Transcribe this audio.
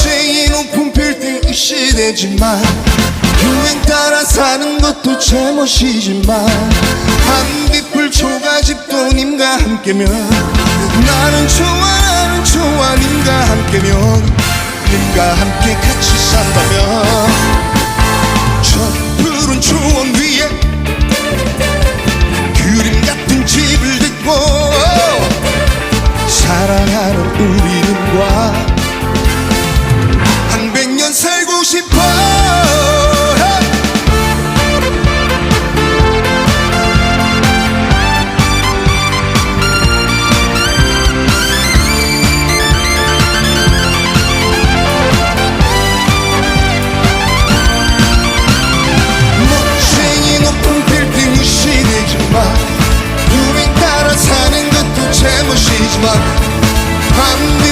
제일 높은 빌딩 시대지만 유행 따라 사는 것도 제멋이지만 한디풀 초가집도 님과 함께면 나는 좋아 나는 좋아 님과 함께면 님과 함께 같이 산다면 저 푸른 초원 위에 그림 같은 집을 짓고 사랑하는 우리 kalmamış hiç bak. Kandil